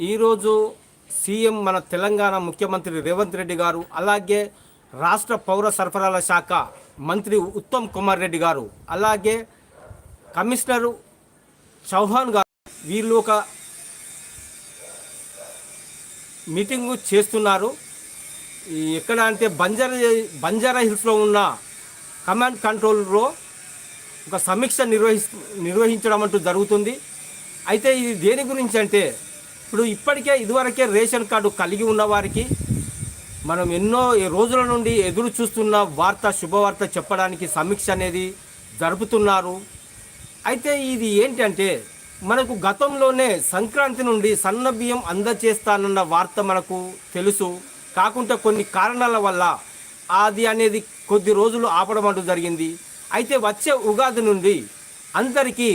ఈరోజు సీఎం మన తెలంగాణ ముఖ్యమంత్రి రేవంత్ రెడ్డి గారు అలాగే రాష్ట్ర పౌర సరఫరాల శాఖ మంత్రి ఉత్తమ్ కుమార్ రెడ్డి గారు అలాగే కమిషనరు చౌహాన్ గారు వీళ్ళు ఒక మీటింగు చేస్తున్నారు. ఎక్కడ అంటే బంజారా బంజారా హిల్స్లో ఉన్న కమాండ్ కంట్రోల్లో ఒక సమీక్ష నిర్వహి నిర్వహించడం అంటూ జరుగుతుంది. అయితే ఇది దేని గురించి అంటే ఇప్పుడు ఇప్పటికే ఇదివరకే రేషన్ కార్డు కలిగి ఉన్న వారికి మనం ఎన్నో రోజుల నుండి ఎదురు చూస్తున్న వార్త శుభవార్త చెప్పడానికి సమీక్ష అనేది జరుపుతున్నారు. అయితే ఇది ఏంటంటే మనకు గతంలోనే సంక్రాంతి నుండి సన్న బియ్యం అందచేస్తానన్న వార్త మనకు తెలుసు. కాకుంటే కొన్ని కారణాల వల్ల అది అనేది కొద్ది రోజులు ఆపడం అంటూ జరిగింది. అయితే వచ్చే ఉగాది నుండి అందరికీ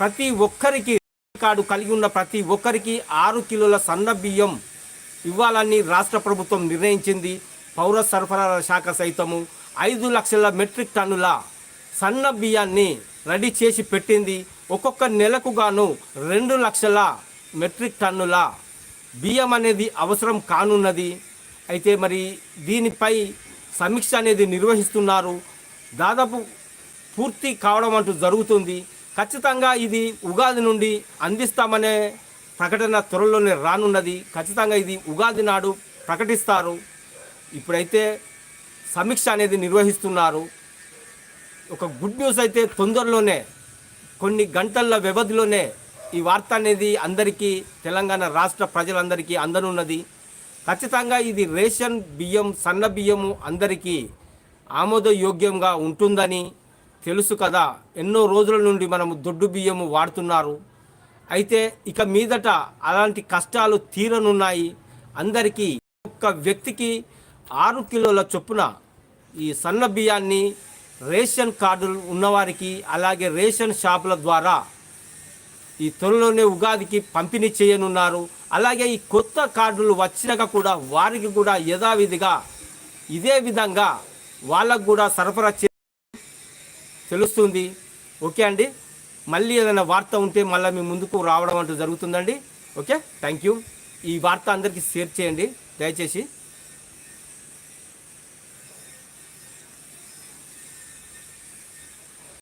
ప్రతి ఒక్కరికి కార్డు కలిగి ఉన్న ప్రతి ఒక్కరికి ఆరు కిలోల సన్న బియ్యం ఇవ్వాలని రాష్ట్ర ప్రభుత్వం నిర్ణయించింది. పౌర సరఫరాల శాఖ సైతము ఐదు లక్షల మెట్రిక్ టన్నుల సన్న బియ్యాన్ని రెడీ చేసి పెట్టింది. ఒక్కొక్క నెలకు గాను రెండు లక్షల మెట్రిక్ టన్నుల బియ్యం అనేది అవసరం కానున్నది. అయితే మరి దీనిపై సమీక్ష అనేది నిర్వహిస్తున్నారు. దాదాపు పూర్తి కావడం అంటూ జరుగుతుంది. ఖచ్చితంగా ఇది ఉగాది నుండి అందిస్తామనే ప్రకటన త్వరలోనే రానున్నది. ఖచ్చితంగా ఇది ఉగాది నాడు ప్రకటిస్తారు. ఇప్పుడైతే సమీక్ష అనేది నిర్వహిస్తున్నారు. ఒక గుడ్ న్యూస్ అయితే తొందరలోనే కొన్ని గంటల వ్యవధిలోనే ఈ వార్త అనేది అందరికీ తెలంగాణ రాష్ట్ర ప్రజలందరికీ అందనున్నది. ఖచ్చితంగా ఇది రేషన్ బియ్యం సన్న బియ్యము అందరికీ ఆమోదయోగ్యంగా ఉంటుందని తెలుసు కదా ఎన్నో రోజుల నుండి మనము దొడ్డు బియ్యము వాడుతున్నారు. అయితే ఇక మీదట అలాంటి కష్టాలు తీరనున్నాయి. అందరికీ ఒక్క వ్యక్తికి ఆరు కిలోల చొప్పున ఈ సన్న బియ్యాన్ని రేషన్ కార్డులు ఉన్నవారికి అలాగే రేషన్ షాపుల ద్వారా ఈ త్వరలోనే ఉగాదికి పంపిణీ చేయనున్నారు. అలాగే ఈ కొత్త కార్డులు వచ్చినాక కూడా వారికి కూడా యథావిధిగా ఇదే విధంగా వాళ్ళకు కూడా సరఫరా చే తెలుస్తుంది. ఓకే అండి? మళ్ళీ ఏదైనా వార్త ఉంటే మళ్ళీ మీ ముందుకు రావడం అంటూ జరుగుతుందండి. ఓకే? Thank you. ఈ వార్త అందరికీ షేర్ చేయండి. దయచేసి